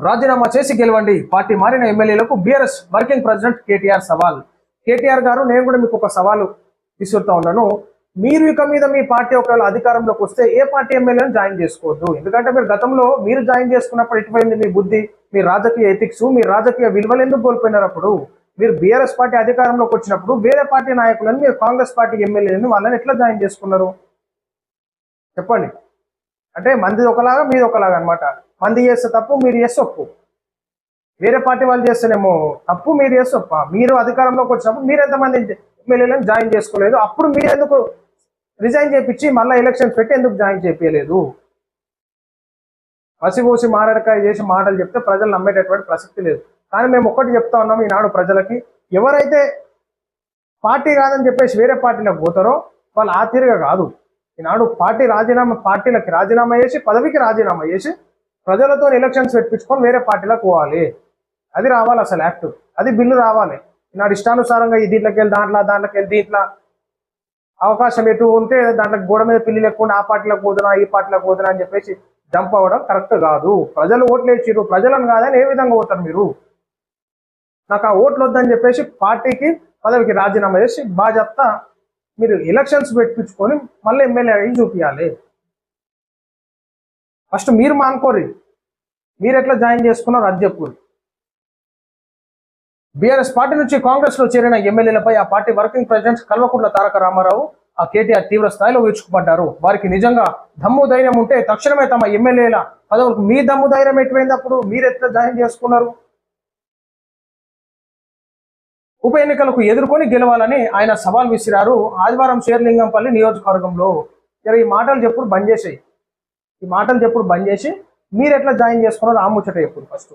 రాజీనామా చేసి గెలవండి. పార్టీ మారిన ఎమ్మెల్యేలకు బీఆర్ఎస్ వర్కింగ్ ప్రెసిడెంట్ కేటీఆర్ సవాల్. కేటీఆర్ గారు నేను కూడా మీకు ఒక సవాలు విసురుతా ఉన్నాను. మీరు ఇక మీద మీ పార్టీ ఒకవేళ అధికారంలోకి వస్తే ఏ పార్టీ ఎమ్మెల్యేని జాయిన్ చేసుకోవద్దు? ఎందుకంటే మీరు గతంలో మీరు జాయిన్ చేసుకున్నప్పుడు ఎటుపోయింది మీ బుద్ధి మీ రాజకీయ ఎథిక్స్ మీ రాజకీయ విలువలు ఎందుకు కోల్పోయినారు అప్పుడు మీరు బీఆర్ఎస్ పార్టీ అధికారంలోకి వచ్చినప్పుడు వేరే పార్టీ నాయకులను మీరు కాంగ్రెస్ పార్టీ ఎమ్మెల్యేలను వాళ్ళని ఎట్లా జాయిన్ చేసుకున్నారు? చెప్పండి. అంటే మంది ఒకలాగా మీది ఒకలాగా అన్నమాట. మంది చేస్తే తప్పు మీరు చేస్తే ఒప్పు. వేరే పార్టీ వాళ్ళు చేస్తేనేమో తప్పు మీరు చేస్తే ఒప్ప. మీరు అధికారంలోకి వచ్చినప్పుడు మీరు ఎంతమంది ఎమ్మెల్యేలను జాయిన్ చేసుకోలేదు? అప్పుడు మీరు ఎందుకు రిజైన్ చేయించి మళ్ళీ ఎలక్షన్ పెట్టి ఎందుకు జాయిన్ చేయలేదు పసిపోసి మారడకాయ చేసి మాటలు చెప్తే ప్రజలు నమ్మేటటువంటి ప్రసక్తి లేదు. కానీ మేము ఒక్కటి చెప్తా ఉన్నాం ఈనాడు ప్రజలకి ఎవరైతే పార్టీ కాదని చెప్పేసి వేరే పార్టీలకు పోతారో వాళ్ళు ఆ తీరుగా కాదు. ఈనాడు పార్టీ రాజీనామా పార్టీలకి రాజీనామా చేసి పదవికి రాజీనామా చేసి ప్రజలతో ఎలక్షన్స్ పెట్టించుకొని వేరే పార్టీలకు పోవాలి. అది రావాలి అసలు యాక్ట్ అది బిల్లు రావాలి. ఈనాడు ఇష్టానుసారంగా ఈ దీంట్లోకి వెళ్ళి దాంట్లో దాంట్లోకి వెళ్ళి దీంట్లో అవకాశం ఎటు ఉంటే దాంట్లో గోడ మీద పిల్లి లేకుండా ఆ పార్టీలకు పోతున్నా ఈ పార్టీలకు పోతున్నా అని చెప్పేసి జంప్ అవ్వడం కరెక్ట్ కాదు. ప్రజలు ఓట్లు వేసిరు ప్రజలను కాదని ఏ విధంగా పోతారు మీరు? నాకు ఆ ఓట్లు వద్దని చెప్పేసి పార్టీకి పదవికి రాజీనామా చేసి బాధ్యత మీరు ఎలక్షన్స్ పెట్టించుకొని మళ్ళీ ఎమ్మెల్యే అయ్యి చూపించాలి ఫస్ట్ మీరు మానుకోరి. మీరు ఎట్లా జాయిన్ చేసుకున్నారో? అది చెప్పు. బీఆర్ఎస్ పార్టీ నుంచి కాంగ్రెస్లో చేరిన ఎమ్మెల్యేలపై ఆ party working president Kalvakuntla Taraka Ramarao ఆ కేటీఆర్ తీవ్ర స్థాయిలో విరుచుకుపడ్డారు వారికి నిజంగా దమ్ము ధైర్యం ఉంటే తక్షణమే తమ ఎమ్మెల్యేల పదవులకు మీ దమ్ము ధైర్యం ఎటువైంది అప్పుడు? మీరు ఎట్లా జాయిన్ చేసుకున్నారు? ఉప ఎన్నికలకు ఎదుర్కొని గెలవాలని ఆయన సవాల్ విసిరారు. ఆదివారం షేర్లింగంపల్లి నియోజకవర్గంలో ఇలా ఈ మాటలు చెప్పుడు బంద్ చేసేయి ఈ మాటలు చెప్పుడు బంద్ చేసి మీరు ఎట్లా జాయిన్ చేసుకున్నారో? ఆ ముచ్చట ఎప్పుడు ఫస్ట్.